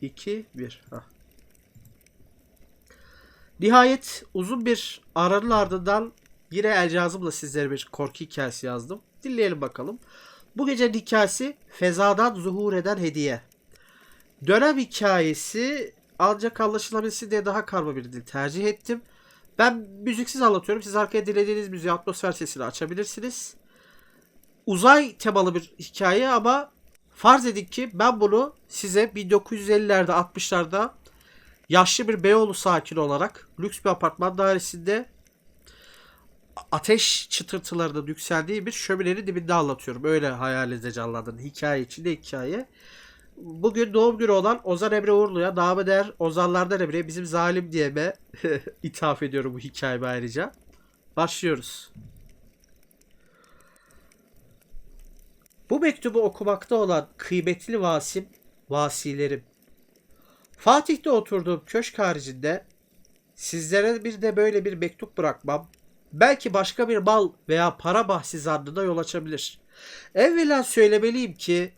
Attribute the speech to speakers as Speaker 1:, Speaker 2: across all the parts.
Speaker 1: 2, 1. Hah. Nihayet uzun bir aranın ardından yine elcazımla sizlere bir korku hikayesi yazdım. Dinleyelim bakalım. Bu gece hikayesi Fezadan Zuhur Eden Hediye. Dönem hikayesi ancak anlaşılabilsin diye daha karma bir dil tercih ettim. Ben müziksiz anlatıyorum. Siz arkaya dilediğiniz müziği atmosfer sesini açabilirsiniz. Uzay temalı bir hikaye ama farz edin ki ben bunu size 1950'lerde 60'larda yaşlı bir Beyoğlu sakini olarak lüks bir apartman dairesinde ateş çıtırtılarının yükseldiği bir şöminenin dibinde anlatıyorum. Öyle hayalinizde canlandırın. Hikaye içinde hikaye. Bugün doğum günü olan Ozan Emre Uğurlu'ya namı değer Ozanlardan Emre'ye bizim zalim diyeme ithaf ediyorum bu hikayeme ayrıca. Başlıyoruz. Bu mektubu okumakta olan kıymetli vasim, vasilerim. Fatih'te oturduğum köşk haricinde sizlere bir de böyle bir mektup bırakmam belki başka bir mal veya para bahsi zannına yol açabilir. Evvela söylemeliyim ki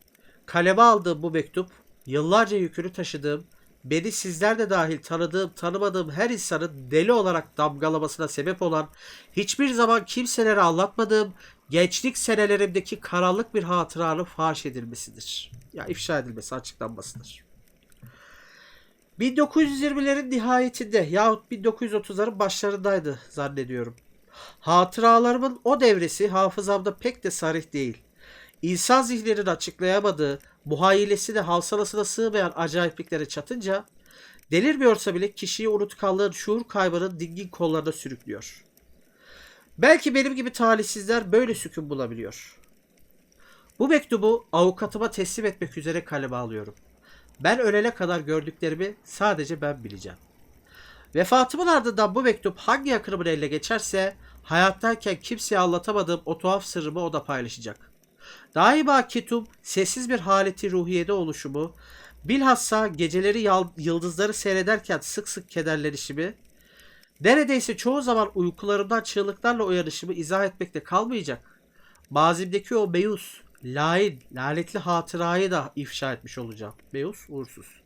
Speaker 1: kaleme aldığım bu mektup yıllarca yükünü taşıdığım, beni sizler de dahil tanıdığım, tanımadığım her insanın deli olarak damgalamasına sebep olan, hiçbir zaman kimselere anlatmadığım, gençlik senelerimdeki karanlık bir hatıranın faş edilmesidir. Ya ifşa edilmesi, açıklanmasıdır. 1920'lerin nihayetinde yahut 1930'ların başlarındaydı zannediyorum. Hatıralarımın o devresi hafızamda pek de sarih değil. İnsan zihninin açıklayamadığı, muhayyilesi de havsalasına sığmayan acayipliklere çatınca, delirmiyorsa bile kişiyi unutkanlığın, şuur kaybının dingin kollarına sürüklüyor. Belki benim gibi talihsizler böyle sükun bulabiliyor. Bu mektubu avukatıma teslim etmek üzere kaleme alıyorum. Ben ölene kadar gördüklerimi sadece ben bileceğim. Vefatımın ardından bu mektup hangi yakınımın eline geçerse hayattayken kimseye anlatamadığım o tuhaf sırrımı o da paylaşacak. Daima ketum, sessiz bir haleti ruhiyede oluşumu, bilhassa geceleri yıldızları seyrederken sık sık kederlenişimi, neredeyse çoğu zaman uykularımdan çığlıklarla uyanışımı izah etmekte kalmayacak. Mazimdeki o meyus, lain, lanetli hatırayı da ifşa etmiş olacağım. Meyus, uğursuz.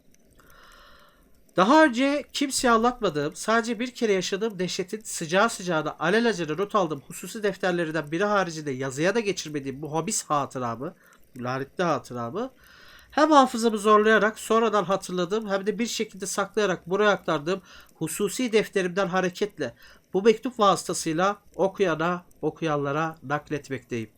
Speaker 1: Daha önce kimseye anlatmadığım, sadece bir kere yaşadığım dehşetin sıcağı sıcağına alelacele not aldığım hususi defterlerinden biri haricinde yazıya da geçirmediğim bu habis hatıramı, lanetli hatıramı hem hafızamı zorlayarak sonradan hatırladığım hem de bir şekilde saklayarak buraya aktardığım hususi defterimden hareketle bu mektup vasıtasıyla okuyana, okuyanlara nakletmekteyim.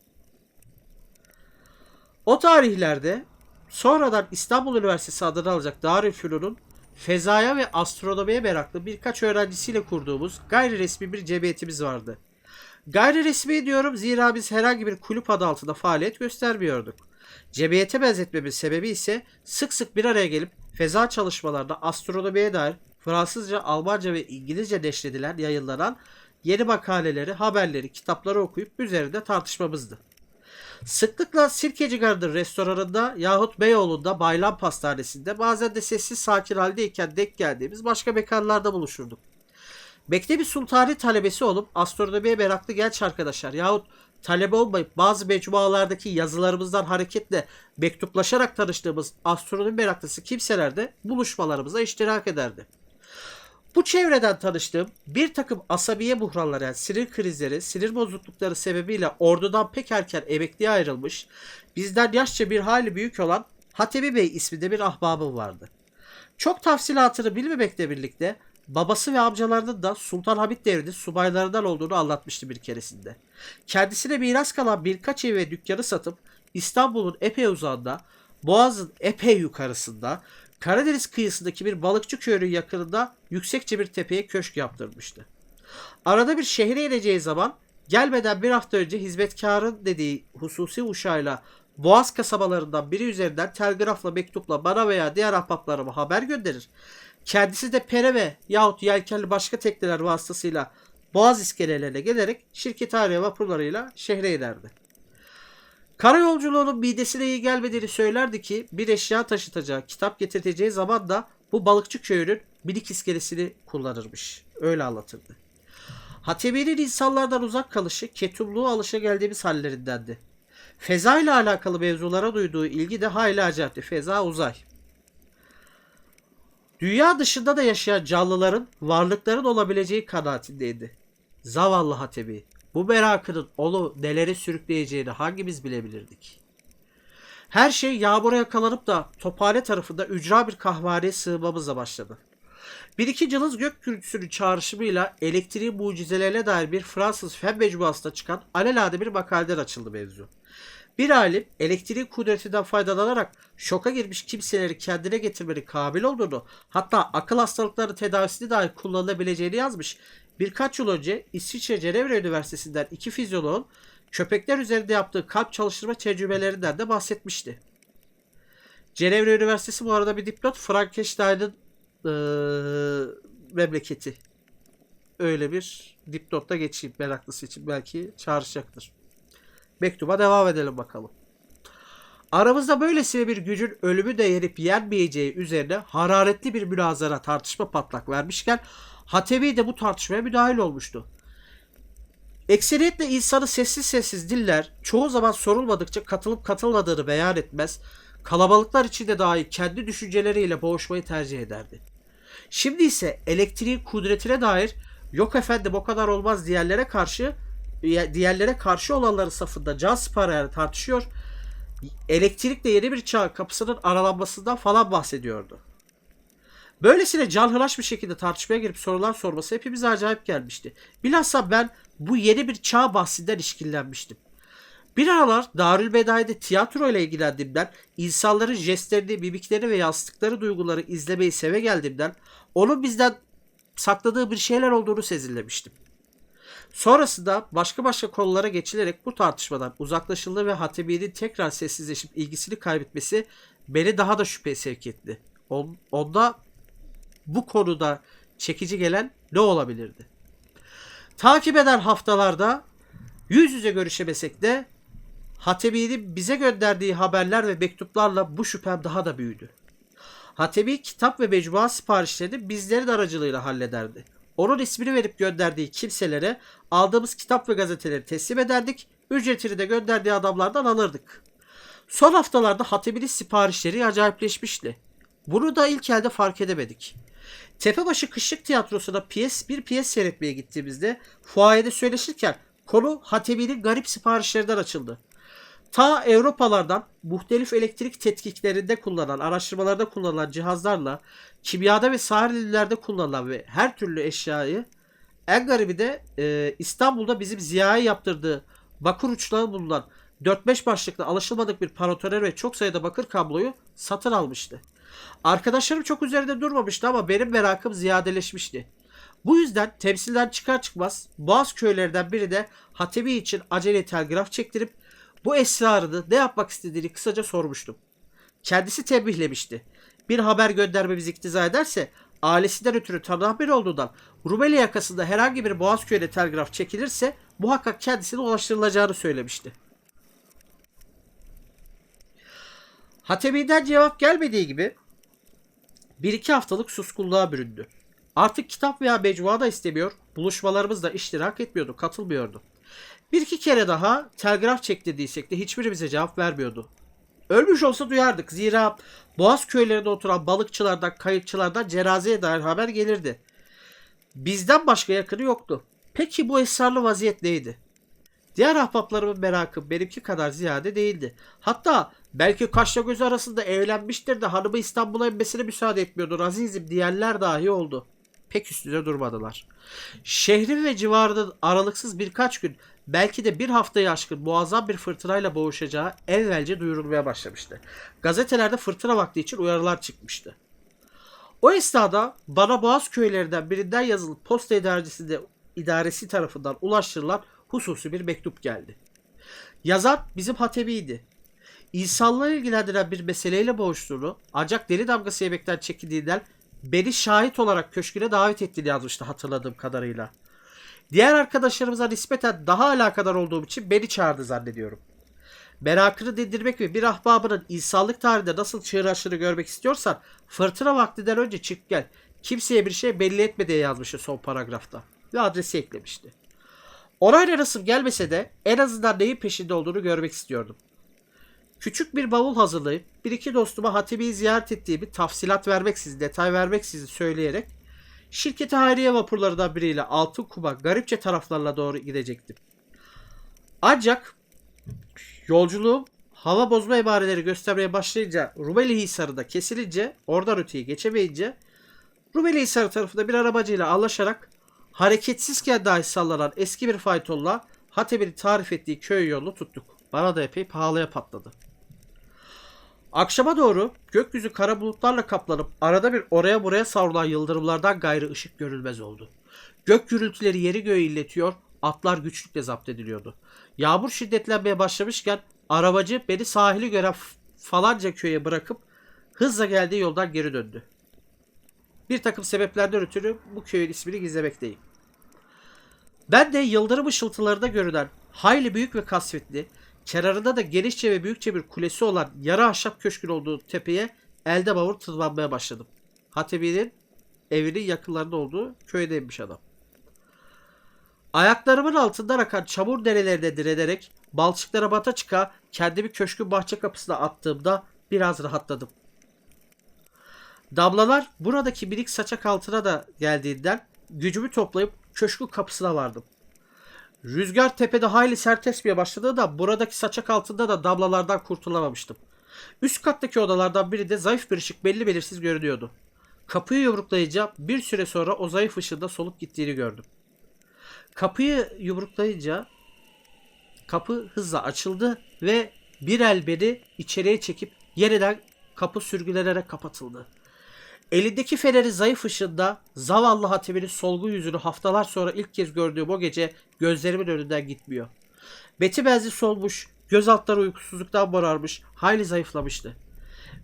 Speaker 1: O tarihlerde sonradan İstanbul Üniversitesi adını alacak Darülfünun'un fezaya ve astronomiye meraklı birkaç öğrencisiyle kurduğumuz gayri resmi bir cemiyetimiz vardı. Gayri resmi diyorum zira biz herhangi bir kulüp adı altında faaliyet göstermiyorduk. Cemiyete benzetmemin sebebi ise sık sık bir araya gelip feza çalışmalarında astronomiye dair Fransızca, Almanca ve İngilizce neşredilen, yayınlanan yeni makaleleri, haberleri, kitapları okuyup üzerinde tartışmamızdı. Sıklıkla Sirkeci Garden restoranında yahut Beyoğlu'nda Baylam Pastanesi'nde bazen de sessiz sakin haldeyken denk geldiğimiz başka mekanlarda buluşurduk. Mektebi Sultani talebesi olup astronomiye meraklı genç arkadaşlar yahut talebe olmayıp bazı mecmualardaki yazılarımızdan hareketle mektuplaşarak tanıştığımız astronomi meraklısı kimseler de buluşmalarımıza iştirak ederdi. Bu çevreden tanıştığım bir takım asabiye buhranları sinir krizleri, sinir bozuklukları sebebiyle ordudan pek erken emekliye ayrılmış, bizden yaşça bir hali büyük olan Hatebi Bey isminde bir ahbabım vardı. Çok tafsilatını bilmemekle birlikte babası ve amcalarının da Sultan Hamit devrinde subaylarından olduğunu anlatmıştı bir keresinde. Kendisine miras kalan birkaç ev ve dükkanı satıp İstanbul'un epey uzağında, Boğaz'ın epey yukarısında, Karadeniz kıyısındaki bir balıkçı köyünün yakınında yüksekçe bir tepeye köşk yaptırmıştı. Arada bir şehre ineceği zaman gelmeden bir hafta önce hizmetkarın dediği hususi uşağıyla Boğaz kasabalarından biri üzerinden telgrafla mektupla bana veya diğer ahbaplarıma haber gönderir. Kendisi de pereve yahut yelkenli başka tekneler vasıtasıyla Boğaz iskelelerine gelerek şirket araya vapurlarıyla şehre inerdi. Karayolculuğunun midesine iyi gelmediğini söylerdi ki bir eşya taşıtacağı, kitap getirteceği zaman da bu balıkçı köyünün minik iskelesini kullanırmış. Öyle anlatırdı. Hatebi'nin insanlardan uzak kalışı, ketumluğu alışa geldiğimiz hallerindendi. Feza ile alakalı mevzulara duyduğu ilgi de hayli acayipti. Feza uzay. Dünya dışında da yaşayan canlıların varlıkların olabileceği kanaatindeydi. Zavallı Hatebi. Bu merakının onu neleri sürükleyeceğini hangimiz bilebilirdik? Her şey yağmura yakalanıp da tophane tarafında ücra bir kahvehaneye sığmamızla başladı. Bir iki cılız gök gürültüsünün çağrışımıyla elektriğin mucizelerine dair bir Fransız fen mecmuasında çıkan alelade bir makaleden açıldı mevzu. Bir alim elektriğin kudretinden faydalanarak şoka girmiş kimseleri kendine getirmenin kabil olduğunu hatta akıl hastalıkları tedavisini dahi kullanılabileceğini yazmış. Birkaç yıl önce İsviçre Cenevre Üniversitesi'nden iki fizyoloğun köpekler üzerinde yaptığı kalp çalıştırma tecrübelerinden de bahsetmişti. Cenevre Üniversitesi bu arada bir dipnot Frankenstein'ın eee, memleketi. Öyle bir dipnotta geçeyim meraklısı için belki çağrışacaktır. Mektuba devam edelim bakalım. Aramızda böylesine bir gücün ölümü de yenip yenmeyeceği üzerine hararetli bir münazara tartışma patlak vermişken Hatevi de bu tartışmaya müdahil olmuştu. Ekseriyetle insanı sessiz sessiz diller çoğu zaman sorulmadıkça katılıp katılmadığını beyan etmez, kalabalıklar içinde dahi kendi düşünceleriyle boğuşmayı tercih ederdi. Şimdi ise elektriğin kudretine dair yok efendim o kadar olmaz diğerlere karşı diğerlere karşı olanların safında can sıparayarak tartışıyor. Elektrikle yeni bir çağ kapısının aralanmasından falan bahsediyordu. Böylesine canhıraş bir şekilde tartışmaya girip sorular sorması hepimize acayip gelmişti. Bilhassa ben bu yeni bir çağ bahsinden işkillenmiştim. Bir aralar Darülbedai'de tiyatro ile ilgilendiğimden, insanların jestlerini, mimikleri ve yansıttıkları duyguları izlemeyi seve geldiğimden, onun bizden sakladığı bir şeyler olduğunu sezinlemiştim. Sonrasında başka başka konulara geçilerek bu tartışmadan uzaklaşıldı ve Hatebi'nin tekrar sessizleşip ilgisini kaybetmesi beni daha da şüpheye sevk etti. On- Onda bu konuda çekici gelen ne olabilirdi? Takip eden haftalarda yüz yüze görüşemesek de Hatebi'nin bize gönderdiği haberler ve mektuplarla bu şüphem daha da büyüdü. Hatebi kitap ve mecmua siparişlerini bizlerin aracılığıyla hallederdi. Onun ismini verip gönderdiği kimselere aldığımız kitap ve gazeteleri teslim ederdik. Ücretini de gönderdiği adamlardan alırdık. Son haftalarda Hatebi'nin siparişleri acayipleşmişti. Bunu da ilk elde fark edemedik. Tepebaşı Kışlık Tiyatrosu'na piyes, bir piyes seyretmeye gittiğimizde fuayede söyleşirken konu Hatebi'nin garip siparişlerinden açıldı. Ta Avrupalardan muhtelif elektrik tetkiklerinde kullanılan, araştırmalarda kullanılan cihazlarla kimyada ve sahillerde kullanılan ve her türlü eşyayı en garibi de e, İstanbul'da bizim Ziya'ya yaptırdığı bakır uçları bulunan 4-5 başlıklı alışılmadık bir parotoner ve çok sayıda bakır kabloyu satın almıştı. Arkadaşlarım çok üzerinde durmamıştı ama benim merakım ziyadeleşmişti. Bu yüzden temsilden çıkar çıkmaz Boğaz köylerinden biri de Hatebi için acele telgraf çektirip bu esrarını ne yapmak istediğini kısaca sormuştum. Kendisi tembihlemişti. Bir haber göndermemizi iktiza ederse ailesinden ötürü tanınan biri olduğundan Rumeli yakasında herhangi bir Boğaz köyüne telgraf çekilirse muhakkak kendisine ulaştırılacağını söylemişti. Hatebi'den cevap gelmediği gibi bir iki haftalık suskunluğa büründü. Artık kitap veya mecmua da istemiyor, buluşmalarımızda iştirak etmiyordu, katılmıyordu. Bir iki kere daha telgraf çek dediysek de hiçbirimize cevap vermiyordu. Ölmüş olsa duyardık. Zira Boğaz köylerinde oturan balıkçılardan, kayıkçılardan cenazeye dair haber gelirdi. Bizden başka yakını yoktu. Peki bu esrarlı vaziyet neydi? Diğer ahbaplarımın merakı benimki kadar ziyade değildi. Hatta belki kaşla göz arasında evlenmiştir de hanımı İstanbul'a inmesine müsaade etmiyordu. Azizim diyenler dahi oldu. Pek üstüne durmadılar. Şehrin ve civarının aralıksız birkaç gün belki de bir haftayı aşkın muazzam bir fırtınayla boğuşacağı evvelce duyurulmaya başlamıştı. Gazetelerde fırtına vakti için uyarılar çıkmıştı. O esnada bana Boğaz köylerinden birinden yazılıp posta idarecisi, idaresi tarafından ulaştırılan hususi bir mektup geldi. Yazan bizim Hatebi'ydi. İnsanlığı ilgilendiren bir meseleyle boğuştuğunu ancak deli damgası yemekten çekindiğinden beni şahit olarak köşküne davet ettiğini yazmıştı hatırladığım kadarıyla. Diğer arkadaşlarımıza nispeten daha alakadar olduğum için beni çağırdı zannediyorum. Merakını dindirmek ve bir ahbabının insanlık tarihinde nasıl çığır açtığını görmek istiyorsan fırtına vaktinden önce çık gel. Kimseye bir şey belli etme diye yazmıştı son paragrafta. Ve adresi eklemişti. Orayla nasıl gelmese de en azından neyin peşinde olduğunu görmek istiyordum. Küçük bir bavul hazırlayıp bir iki dostuma Hatibi'yi ziyaret ettiğimi tafsilat vermeksizin, detay vermeksizin söyleyerek şirketi hayriye vapurlarından biriyle Altın Kuma garipçe taraflarla doğru gidecektim. Ancak yolculuğum hava bozma emareleri göstermeye başlayınca Rumeli Hisarı da kesilince oradan öteye geçemeyince Rumeli Hisarı tarafında bir arabacıyla anlaşarak hareketsizken dahi sallanan eski bir faytonla Hatip'in tarif ettiği köy yolunu tuttuk. Bana da epey pahalıya patladı. Akşama doğru gökyüzü kara bulutlarla kaplanıp arada bir oraya buraya savrulan yıldırımlardan gayrı ışık görülmez oldu. Gök gürültüleri yeri göğü illetiyor, atlar güçlükle zapt ediliyordu. Yağmur şiddetlenmeye başlamışken arabacı beni sahili gören falanca köye bırakıp hızla geldiği yoldan geri döndü. Bir takım sebeplerden ötürü bu köyün ismini gizlemekteyim. Ben de yıldırım ışıltılarında görünen hayli büyük ve kasvetli, kenarında da genişçe ve büyükçe bir kulesi olan yarı ahşap köşkün olduğu tepeye elde bavur tırmanmaya başladım. Hatebi'nin evinin yakınlarında olduğu köydeymiş adam. Ayaklarımın altından akan çamur derelerine direnerek balçıklara bata çıka kendimi köşkün bahçe kapısına attığımda biraz rahatladım. Damlalar buradaki minik saçak altına da geldiğinden gücümü toplayıp köşkün kapısına vardım. Rüzgar tepede hayli sert esmeye başladığında buradaki saçak altında da damlalardan kurtulamamıştım. Üst kattaki odalardan biri de zayıf bir ışık belli belirsiz görünüyordu. Kapıyı yumruklayınca bir süre sonra o zayıf ışığında solup gittiğini gördüm. Kapıyı yumruklayınca kapı hızla açıldı ve bir el beni içeriye çekip yeniden kapı sürgülenerek kapatıldı. Elindeki feneri zayıf ışığında zavallı Hatice'nin solgun yüzünü haftalar sonra ilk kez gördüğüm o gece gözlerimin önünden gitmiyor. Beti benzi solmuş, göz altları uykusuzluktan morarmış, hayli zayıflamıştı.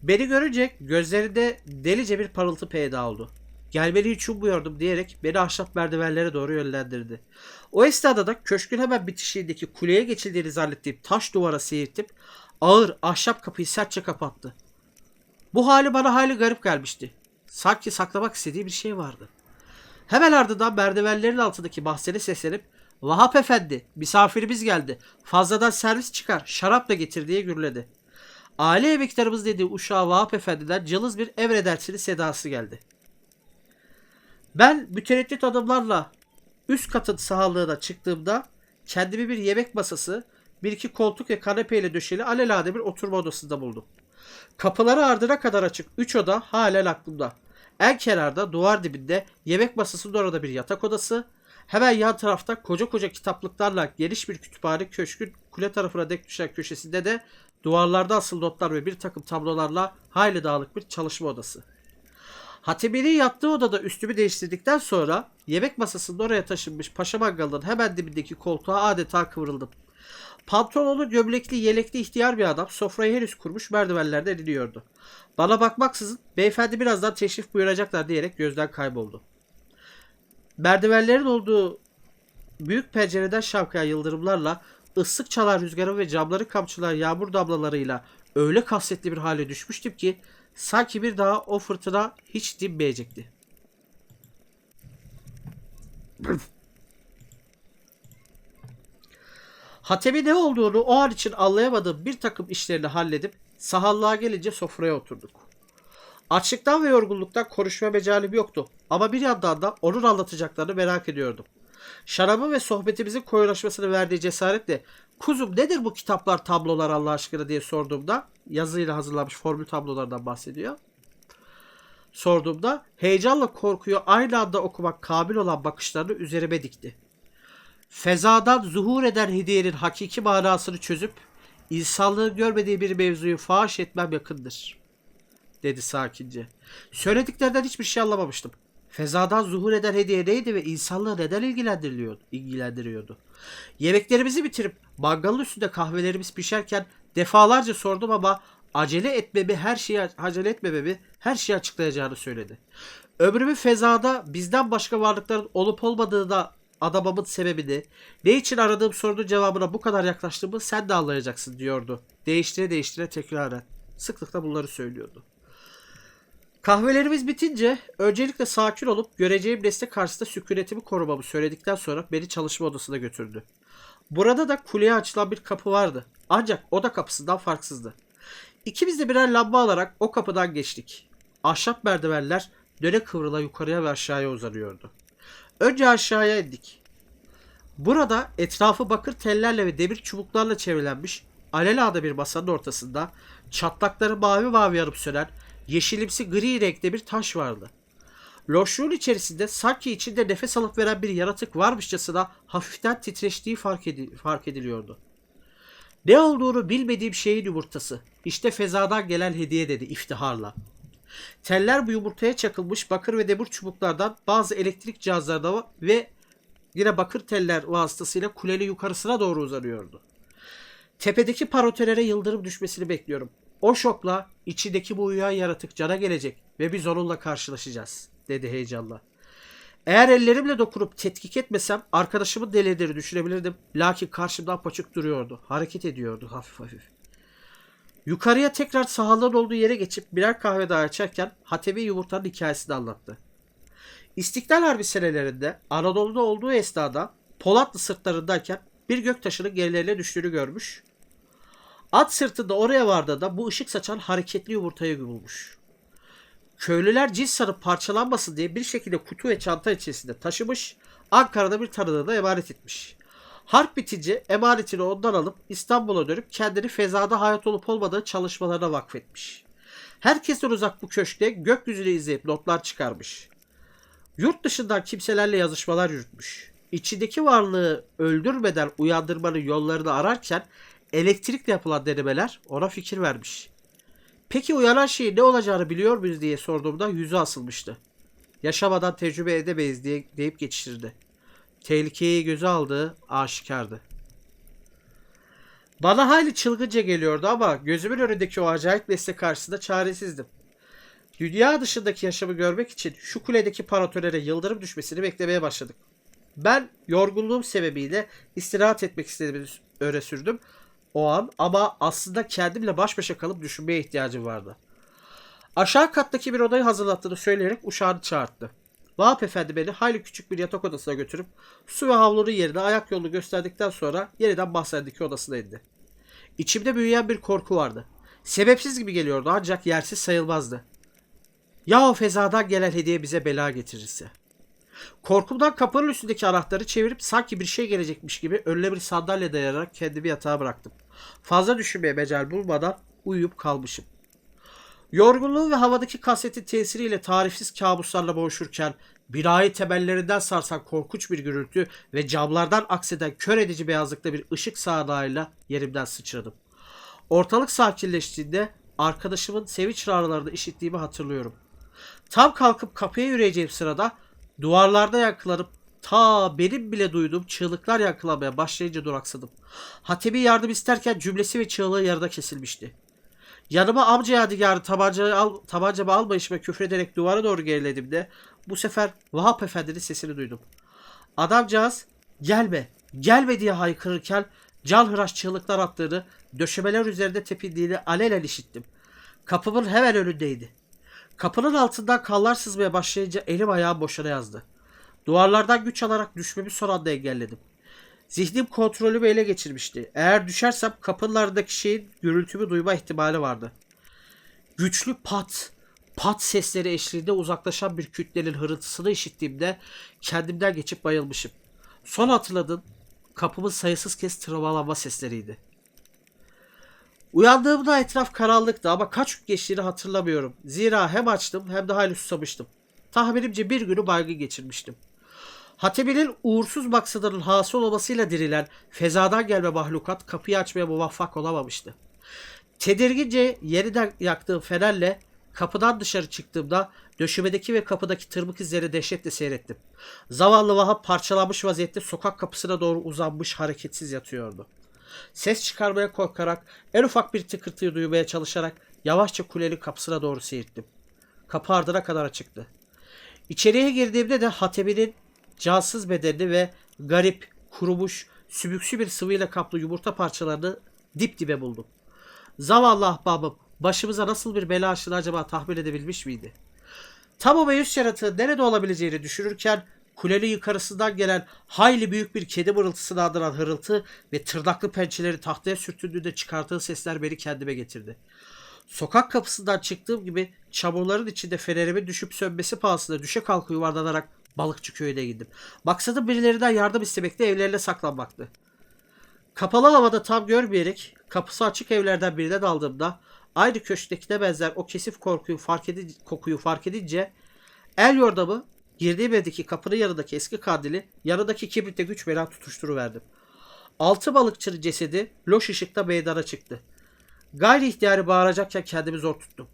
Speaker 1: Beni görünce gözlerinde delice bir parıltı peyda oldu. Gelmeni hiç ummuyordum diyerek beni ahşap merdivenlere doğru yönlendirdi. O esnada da köşkün hemen bitişiğindeki kuleye geçildiğini zannettiğim taş duvara seyirtip ağır ahşap kapıyı sertçe kapattı. Bu hali bana hayli garip gelmişti. Sanki saklamak istediği bir şey vardı. Hemen ardından merdivenlerin altındaki bahçene seslenip Vahap efendi misafirimiz geldi. Fazladan servis çıkar şarap da getir diye gürledi. Aile emektarımız dediği uşağı Vahap efendiden cılız bir emredersiniz sedası geldi. Ben mütereddit adımlarla üst katın sahallığına çıktığımda kendimi bir yemek masası, bir iki koltuk ve kanepeyle döşeli alelade bir oturma odasında buldum. Kapıları ardına kadar açık 3 oda halen aklımda. En kenarda duvar dibinde yemek masasının orada bir yatak odası. Hemen yan tarafta koca koca kitaplıklarla geniş bir kütüphane köşkün kule tarafına dek düşen köşesinde de duvarlarda asılı notlar ve bir takım tablolarla hayli dağınık bir çalışma odası. Hatibi'nin yattığı odada üstümü değiştirdikten sonra yemek masasının oraya taşınmış paşa mangalının hemen dibindeki koltuğa adeta kıvrıldım. Pantolonlu, gömlekli, yelekli ihtiyar bir adam sofrayı henüz kurmuş merdivenlerden iniyordu. Bana bakmaksızın beyefendi birazdan teşrif buyuracaklar diyerek gözden kayboldu. Merdivenlerin olduğu büyük pencereden şavkayan yıldırımlarla ıslık çalan rüzgarın ve camları kamçılayan yağmur damlalarıyla öyle kasvetli bir hale düşmüştüm ki sanki bir daha o fırtına hiç dinmeyecekti. Hatem'in ne olduğunu o an için anlayamadığım bir takım işlerini halledip sahallığa gelince sofraya oturduk. Açlıktan ve yorgunluktan konuşma mecalim yoktu ama bir yandan da onun anlatacaklarını merak ediyordum. Şarabı ve sohbetimizin koyulaşmasını verdiği cesaretle kuzum nedir bu kitaplar tablolar Allah aşkına diye sorduğumda yazıyla hazırlanmış formül tablolardan bahsediyor. Sorduğumda heyecanla korkuyu aynı anda okumak kabil olan bakışlarını üzerime dikti. Fezadan zuhur eden hediyenin hakiki manasını çözüp insanlığın görmediği bir mevzuyu faş etmem yakındır. Dedi sakince. Söylediklerinden hiçbir şey anlamamıştım. Fezadan zuhur eden hediye neydi ve insanlığı neden ilgilendiriliyordu, ilgilendiriyordu? Yemeklerimizi bitirip mangalın üstünde kahvelerimiz pişerken defalarca sordum ama acele etmemi her şeyi acele etmememi her şeyi açıklayacağını söyledi. Ömrümü fezada bizden başka varlıkların olup olmadığına adamamın sebebini, ne için aradığım sorunun cevabına bu kadar yaklaştığımı sen de anlayacaksın diyordu. Değiştire değiştire tekraren. Sıklıkla bunları söylüyordu. Kahvelerimiz bitince öncelikle sakin olup göreceğim nesne karşısında sükunetimi korumamı söyledikten sonra beni çalışma odasına götürdü. Burada da kuleye açılan bir kapı vardı. Ancak oda kapısından farksızdı. İkimiz de birer lamba alarak o kapıdan geçtik. Ahşap merdivenler döne kıvrıla yukarıya ve aşağıya uzanıyordu. Önce aşağıya indik. Burada etrafı bakır tellerle ve demir çubuklarla çevrilenmiş alelade bir masanın ortasında çatlakları mavi mavi yanıp sönen yeşilimsi gri renkte bir taş vardı. Loşluğun içerisinde sanki içinde nefes alıp veren bir yaratık varmışçasına hafiften titreştiği fark, edi- fark ediliyordu. Ne olduğunu bilmediğim şeyin yumurtası. İşte fezadan gelen hediye dedi iftiharla. Teller bu yumurtaya çakılmış bakır ve demir çubuklardan bazı elektrik cihazlarına ve yine bakır teller vasıtasıyla kulenin yukarısına doğru uzanıyordu. Tepedeki parotelere yıldırım düşmesini bekliyorum. O şokla içindeki bu uyuyan yaratık cana gelecek ve biz onunla karşılaşacağız, dedi heyecanla. Eğer ellerimle dokunup tetkik etmesem arkadaşımın delirdiğini düşünebilirdim. Lakin karşımda apaçık duruyordu. Hareket ediyordu hafif hafif. Yukarıya tekrar sahaların olduğu yere geçip birer kahve daha içerken Hatebi yumurtanın hikayesini anlattı. İstiklal Harbi senelerinde Anadolu'da olduğu esnada Polatlı sırtlarındayken bir göktaşının gerilerine düştüğünü görmüş. At sırtında oraya vardığında bu ışık saçan hareketli yumurtayı bulmuş. Köylüler cins sarıp parçalanmasın diye bir şekilde kutu ve çanta içerisinde taşımış, Ankara'da bir tanıdığına emanet etmiş. Harp bitince emanetini ondan alıp İstanbul'a dönüp kendini fezada hayat olup olmadığı çalışmalarına vakfetmiş. Herkesten uzak bu köşkte gökyüzünü izleyip notlar çıkarmış. Yurt dışından kimselerle yazışmalar yürütmüş. İçindeki varlığı öldürmeden uyandırmanın yollarını ararken elektrikle yapılan denemeler ona fikir vermiş. Peki uyanan şeyin ne olacağını biliyor muyuz diye sorduğumda yüzü asılmıştı. Yaşamadan tecrübe edemeyiz diye deyip geçiştirdi. Tehlikeyi göze aldığı aşikardı. Bana hayli çılgınca geliyordu ama gözümün önündeki o acayip nesne karşısında çaresizdim. Dünya dışındaki yaşamı görmek için şu kuledeki paratölere yıldırım düşmesini beklemeye başladık. Ben yorgunluğum sebebiyle istirahat etmek istediğimi öne sürdüm o an ama aslında kendimle baş başa kalıp düşünmeye ihtiyacım vardı. Aşağı kattaki bir odayı hazırlattığını söyleyerek uşağını çağırdı. Vahap Efendi beni hayli küçük bir yatak odasına götürüp su ve havlunun yerine ayak yolunu gösterdikten sonra yeniden bahsendeki odasına indi. İçimde büyüyen bir korku vardı. Sebepsiz gibi geliyordu ancak yersiz sayılmazdı. Ya o fezadan gelen hediye bize bela getirirse? Korkumdan kapının üstündeki anahtarı çevirip sanki bir şey gelecekmiş gibi önüne bir sandalye dayanarak kendimi yatağa bıraktım. Fazla düşünmeye mecal bulmadan uyuyup kalmışım. Yorgunluğu ve havadaki kasetin tesiriyle tarifsiz kabuslarla boğuşurken binayı temellerinden sarsan korkunç bir gürültü ve camlardan akseden kör edici beyazlıkta bir ışık sağanağıyla yerimden sıçradım. Ortalık sakinleştiğinde arkadaşımın sevinç çağrılarını işittiğimi hatırlıyorum. Tam kalkıp kapıya yürüyeceğim sırada duvarlarda yankılanıp ta benim bile duyduğum çığlıklar yankılamaya başlayınca duraksadım. Hatebi yardım isterken cümlesi ve çığlığı yarıda kesilmişti. Yanıma amca yadigarı tabancayı al, tabancamı almayışıma küfrederek duvara doğru gerilediğimde bu sefer Vahap Efendi'nin sesini duydum. Adamcağız gelme gelme diye haykırırken can hıraş çığlıklar attığını döşemeler üzerinde tepindiğini alenen işittim. Kapımın hemen önündeydi. Kapının altından kanlar sızmaya başlayınca elim ayağım boşuna yazdı. Duvarlardan güç alarak düşmemi son anda engelledim. Zihnim kontrolümü ele geçirmişti. Eğer düşersem kapılardaki şeyin gürültümü duyma ihtimali vardı. Güçlü pat, pat sesleri eşliğinde uzaklaşan bir kütlenin hırıltısını işittiğimde kendimden geçip bayılmışım. Son hatırladığım kapımın sayısız kez tırmalanma sesleriydi. Uyandığımda etraf karanlıktı ama kaç gün geçtiğini hatırlamıyorum. Zira hem açtım hem de hayli susamıştım. Tahminimce bir günü baygın geçirmiştim. Hatebi'nin uğursuz maksadının hasıl olmasıyla dirilen fezadan gelme mahlukat kapıyı açmaya muvaffak olamamıştı. Tedirgince yeniden yaktığım fenerle kapıdan dışarı çıktığımda döşemedeki ve kapıdaki tırmık izleri dehşetle seyrettim. Zavallı Vahap parçalanmış vaziyette sokak kapısına doğru uzanmış hareketsiz yatıyordu. Ses çıkarmaya korkarak en ufak bir tıkırtıyı duymaya çalışarak yavaşça kulenin kapısına doğru seyirttim. Kapı ardına kadar açıktı. İçeriye girdiğimde de Hatebi'nin cansız bedenini ve garip, kurumuş, sübüksü bir sıvıyla kaplı yumurta parçalarını dip dibe buldum. Zavallı ahbabım başımıza nasıl bir bela açtığını acaba tahmin edebilmiş miydi? Tam o meyus yaratığı nerede olabileceğini düşünürken kulenin yukarısından gelen hayli büyük bir kedi mırıltısını andıran hırıltı ve tırnaklı pençeleri tahtaya sürtündüğünde çıkardığı sesler beni kendime getirdi. Sokak kapısından çıktığım gibi çamurların içinde fenerimin düşüp sönmesi pahasına düşe kalka yuvarlanarak balıkçı köyüne gittim. Maksadım birilerinden yardım istemekte evlerine saklanmaktı. Kapalı havada tam görmeyerek kapısı açık evlerden birine daldığımda aynı köşktekine benzer o kesif korkuyu fark edince, kokuyu fark edince el yordamı girdiğim evdeki kapının yanındaki eski kandili yanındaki kibritle güç bela tutuşturuverdim. Altı balıkçının cesedi loş ışıkta meydana çıktı. Gayri ihtiyari bağıracakken kendimi zor tuttum.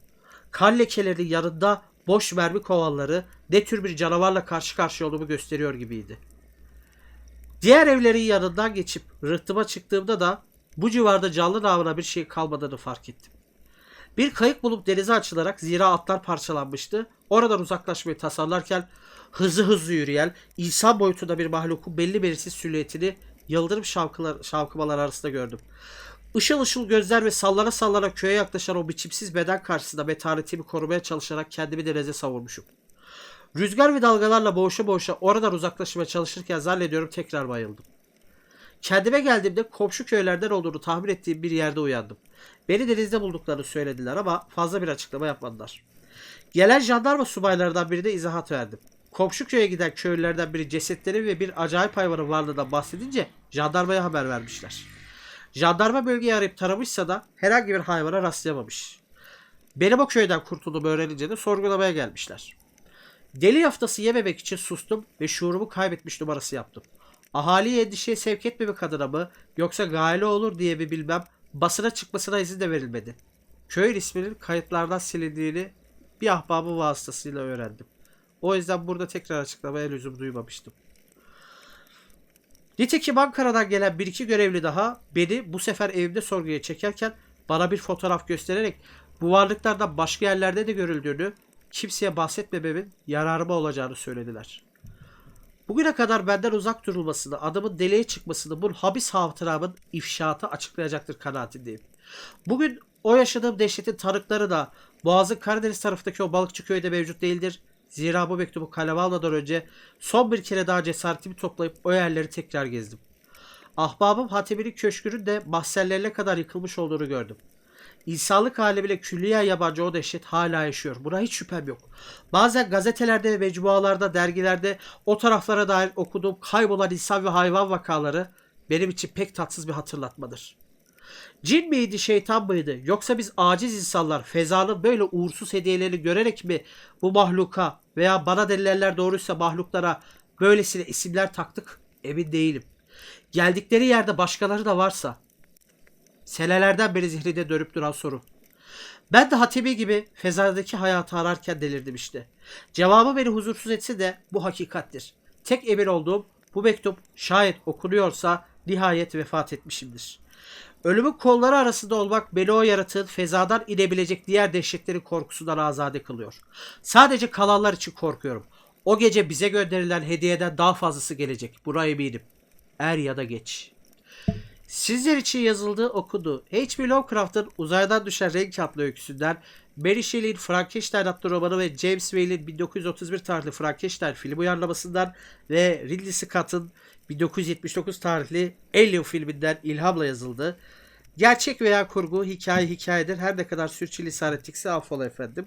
Speaker 1: Kan lekeleri yanında boş mermi kovanları ne tür bir canavarla karşı karşıya olduğumu gösteriyor gibiydi. Diğer evlerin yanından geçip rıhtıma çıktığımda da bu civarda canlı namına bir şey kalmadığını fark ettim. Bir kayık bulup denize açılarak zira atlar parçalanmıştı. Oradan uzaklaşmayı tasarlarken hızlı hızlı yürüyen insan boyutunda bir mahlukun belli belirsiz silüetini yıldırım şavkılar, şavkımalar arasında gördüm. Işıl ışıl gözler ve sallana sallana köye yaklaşan o biçimsiz beden karşısında metaretimi korumaya çalışarak kendimi denize savurmuşum. Rüzgar ve dalgalarla boğuşa boğuşa oradan uzaklaşmaya çalışırken zannediyorum tekrar bayıldım. Kendime geldiğimde komşu köylerden olduğunu tahmin ettiğim bir yerde uyandım. Beni denizde bulduklarını söylediler ama fazla bir açıklama yapmadılar. Gelen jandarma subaylarından birine izahat verdim. Komşu köye giden köylülerden biri cesetleri ve bir acayip hayvanın varlığından bahsedince jandarmaya haber vermişler. Jandarma bölgeyi arayıp taramışsa da herhangi bir hayvana rastlayamamış. Benim köyden kurtulduğumu öğrenince de sorgulamaya gelmişler. Deli yaftası yememek için sustum ve şuurumu kaybetmiş numarası yaptım. Ahaliyi endişeye sevk etmemek adına mı yoksa gaile olur diye mi bilmem basına çıkmasına izin de verilmedi. Köyün isminin kayıtlardan silindiğini bir ahbabı vasıtasıyla öğrendim. O yüzden burada tekrar açıklamaya lüzum duymamıştım. Nitekim Ankara'dan gelen bir iki görevli daha beni bu sefer evimde sorguya çekerken bana bir fotoğraf göstererek bu varlıklardan başka yerlerde de görüldüğünü, kimseye bahsetmememin yararıma olacağını söylediler. Bugüne kadar benden uzak durulmasını, adamın deliğe çıkmasını bu habis hatıramın ifşaatı açıklayacaktır kanaatindeyim. Bugün o yaşadığım dehşetin tanıkları da Boğaz'ın Karadeniz tarafındaki o balıkçı köyde mevcut değildir. Zira bu mektubu kaleme almadan önce son bir kere daha cesaretimi toplayıp o yerleri tekrar gezdim. Ahbabım Hatemi'nin köşkünün de mahzenlerine kadar yıkılmış olduğunu gördüm. İnsanlık hali bile külliyen yabancı o dehşet hala yaşıyor. Buna hiç şüphem yok. Bazen gazetelerde ve mecmualarda, dergilerde o taraflara dair okuduğum kaybolan insan ve hayvan vakaları benim için pek tatsız bir hatırlatmadır. Cin miydi, şeytan mıydı? Yoksa biz aciz insanlar fezanın böyle uğursuz hediyelerini görerek mi bu mahluka veya bana denilenler doğruysa mahluklara böylesine isimler taktık? Emin değilim. Geldikleri yerde başkaları da varsa Senelerden beri zihninde dönüp duran soru. Ben de Hatemi gibi fezadaki hayatı ararken delirdim işte. Cevabı beni huzursuz etse de bu hakikattir. Tek emin olduğum bu mektup şayet okunuyorsa nihayet vefat etmişimdir. Ölümün kolları arasında olmak beni o yaratığın fezadan inebilecek diğer dehşetlerin korkusundan azade kılıyor. Sadece kalanlar için korkuyorum. O gece bize gönderilen hediyeden daha fazlası gelecek. Buna eminim. Er ya da geç. Sizler için yazıldığı okudu. H.P. Lovecraft'ın Uzaydan Düşen Renk adlı öyküsünden Mary Shelley'in Frankenstein adlı romanı ve James Whale'in 1931 tarihli Frankenstein film uyarlamasından ve Ridley Scott'ın 1979 tarihli Alien filminden ilhamla yazıldı. Gerçek veya kurgu, hikaye hikayedir. Her ne kadar sürçülisan ettikse affola efendim.